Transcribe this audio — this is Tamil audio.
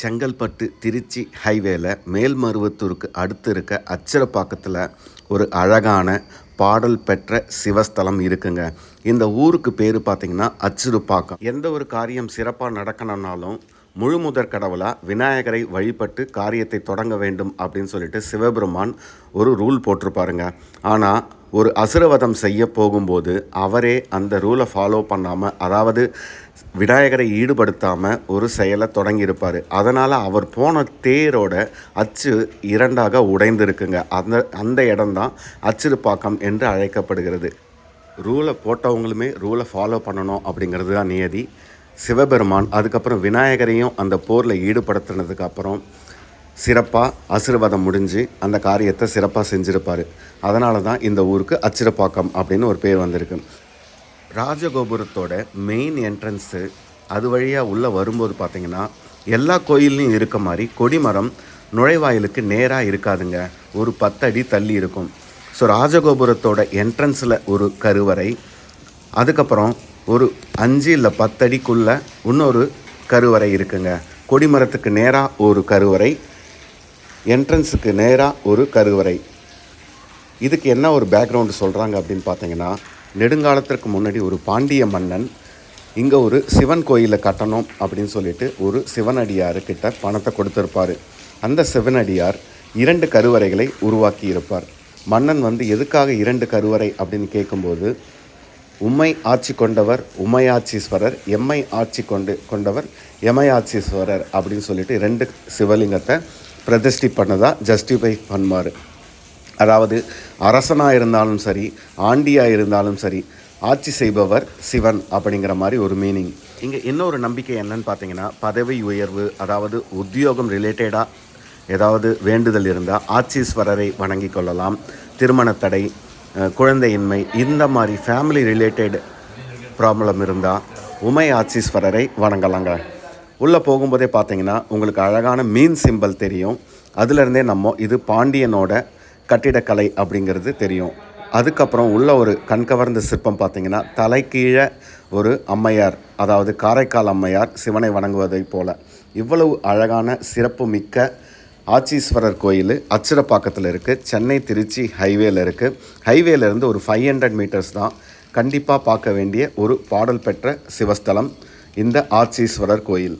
செங்கல்பட்டு திருச்சி ஹைவேல மேல்மருவத்தூருக்கு அடுத்து இருக்க அச்சரப்பாக்கத்தில் ஒரு அழகான பாடல் பெற்ற சிவஸ்தலம் இருக்குங்க. இந்த ஊருக்கு பேர் பார்த்தீங்கன்னா அச்சிறுப்பாக்கம் எந்த ஒரு காரியம் சிறப்பாக நடக்கணும்னாலும் முழு முதற் கடவுளாக விநாயகரை வழிபட்டு காரியத்தை தொடங்க வேண்டும் அப்படின்னு சொல்லிட்டு சிவபெருமான் ஒரு ரூல் போட்டிருப்பாருங்க. ஆனால் ஒரு அசுரவதம் செய்ய போகும்போது அவரே அந்த ரூலை ஃபாலோ பண்ணாமல் அதாவது விநாயகரை ஈடுபடுத்தாமல் ஒரு செயலை தொடங்கியிருப்பார். அதனால் அவர் போன தேரோட அச்சு இரண்டாக உடைந்திருக்குங்க. அந்த அந்த இடம்தான் அச்சிறுப்பாக்கம் என்று அழைக்கப்படுகிறது. ரூலை போட்டவங்களுமே ரூலை ஃபாலோ பண்ணணும் அப்படிங்கிறது தான் நியதி. சிவபெருமான் அதுக்கப்புறம் விநாயகரையும் அந்த போரில் ஈடுபடுத்தினதுக்கப்புறம் சிறப்பாக ஆசீர்வாதம் முடிஞ்சு அந்த காரியத்தை சிறப்பாக செஞ்சுருப்பார். அதனால தான் இந்த ஊருக்கு அச்சிரப்பாக்கம் அப்படின்னு ஒரு பேர் வந்திருக்கு. ராஜகோபுரத்தோட மெயின் என்ட்ரன்ஸு அது வழியாக உள்ளே வரும்போது பார்த்திங்கன்னா எல்லா கோயில்லையும் இருக்க மாதிரி கொடிமரம் நுழைவாயிலுக்கு நேராக இருக்காதுங்க. ஒரு பத்தடி தள்ளி இருக்கும். ஸோ ராஜகோபுரத்தோட என்ட்ரன்ஸில் ஒரு கருவறை அதுக்கப்புறம் ஒரு அஞ்சு இல்லை பத்தடிக்குள்ளே இன்னொரு கருவறை இருக்குங்க. கொடிமரத்துக்கு நேராக ஒரு கருவறை என்ட்ரன்ஸுக்கு நேராக ஒரு கருவறை. இதுக்கு என்ன ஒரு பேக்ரவுண்டு சொல்கிறாங்க அப்படின்னு பார்த்தீங்கன்னா நெடுங்காலத்திற்கு முன்னாடி ஒரு பாண்டிய மன்னன் இங்கே ஒரு சிவன் கோயிலை கட்டணும் அப்படின்னு சொல்லிட்டு ஒரு சிவனடியார் கிட்ட பணத்தை கொடுத்துருப்பார். அந்த சிவனடியார் இரண்டு கருவறைகளை உருவாக்கி இருப்பார். மன்னன் வந்து எதுக்காக இரண்டு கருவறை அப்படின்னு கேட்கும்போது உம்மை ஆட்சி கொண்டவர் உமையாட்சீஸ்வரர் எம்மை ஆட்சி கொண்டு கொண்டவர் எமையாட்சீஸ்வரர் அப்படின்னு சொல்லிட்டு ரெண்டு சிவலிங்கத்தை பிரதிஷ்டி பண்ணதா ஜஸ்டிஃபை பண்ணுவார் அதாவது அரசனாக இருந்தாலும் சரி ஆண்டியாக இருந்தாலும் சரி ஆட்சி செய்பவர் சிவன் அப்படிங்கிற மாதிரி ஒரு மீனிங் இங்கே இன்னொரு நம்பிக்கை என்னன்னு பார்த்தீங்கன்னா பதவி உயர்வு அதாவது உத்தியோகம் ரிலேட்டடாக ஏதாவது வேண்டுதல் இருந்தால் ஆட்சீஸ்வரரை வணங்கி கொள்ளலாம். திருமணத்தடை குழந்தையின்மை இந்த மாதிரி ஃபேமிலி ரிலேட்டட் ப்ராப்ளம் இருந்தால் உமை ஆட்சீஸ்வரரை வணங்கலாங்க. உள்ளே போகும்போதே பார்த்தீங்கன்னா உங்களுக்கு அழகான மீன் சிம்பல் தெரியும். அதுலேருந்தே நம்ம இது பாண்டியனோட கட்டிடக்கலை அப்படிங்கிறது தெரியும். அதுக்கப்புறம் உள்ள ஒரு கண்கவர்ந்த சிற்பம் பார்த்திங்கன்னா தலைகீழே ஒரு அம்மையார் அதாவது காரைக்கால் அம்மையார் சிவனை வணங்குவதைப் போல. இவ்வளவு அழகான சிறப்பு மிக்க ஆச்சீஸ்வரர் கோயில் அச்சிரப்பாக்கத்தில் இருக்குது சென்னை திருச்சி ஹைவேல இருக்குது ஹைவேலேருந்து ஒரு ஃபைவ் ஹண்ட்ரட் மீட்டர்ஸ் தான் கண்டிப்பாக பார்க்க வேண்டிய ஒரு பாடல் பெற்ற சிவஸ்தலம் இந்த ஆச்சீஸ்வரர் கோயில்.